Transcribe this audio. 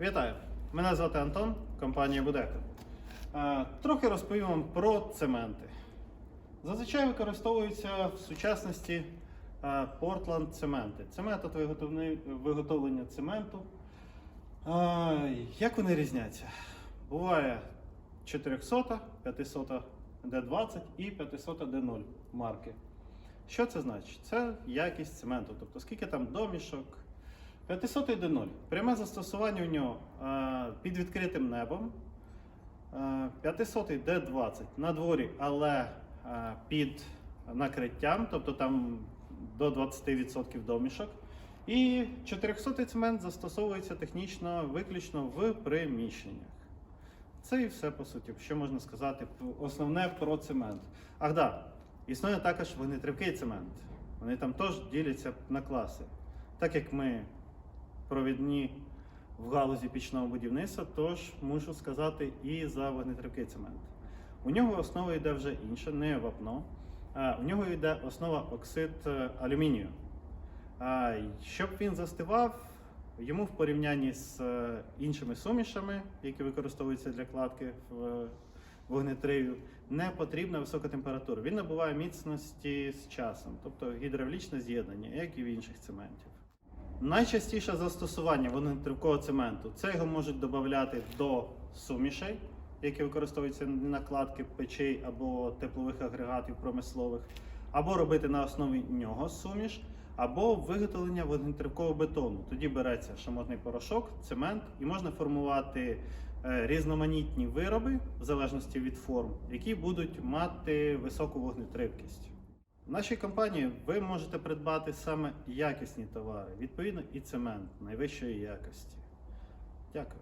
Вітаю! Мене звати Антон, компанія Будека. Е, Трохи розповім вам про цементи. Зазвичай використовуються в сучасності е, Portland цементи. Це метод виготовлення цементу. Е, Як вони різняться? Буває 400, 500 D20 і 500 D0 марки. Що це значить? Це якість цементу, тобто скільки там домішок. 500 D0. Пряме застосування у нього е, під відкритим небом. Е, 500 D20 на дворі, але е, під накриттям, тобто там до 20% домішок. І 400 цемент застосовується технічно виключно в приміщеннях. Це і все по суті, що можна сказати основне про цемент. Ах да, існує також вогнетривкий цемент. Вони там теж діляться на класи. Так як ми провідні в галузі пічного будівництва, тож мушу сказати і за вогнетривкий цемент. У нього основа йде вже інша, не вапно. А, У нього йде основа оксид е, алюмінію. А, Щоб він застивав, йому в порівнянні з е, іншими сумішами, які використовуються для кладки в е, вогнетривів, не потрібна висока температура. Він набуває міцності з часом, тобто гідравлічне з'єднання, як і в інших цементів. Найчастіше застосування вогнетривкого цементу це його можуть додати до сумішей, які використовуються на накладки печей або теплових агрегатів промислових, або робити на основі нього суміш, або виготовлення вогнетривкого бетону. Тоді береться шамотний порошок, цемент, і можна формувати е, різноманітні вироби в залежності від форм, які будуть мати високу вогнетривкість. В нашій компанії ви можете придбати саме якісні товари, відповідно і цемент найвищої якості. Дякую.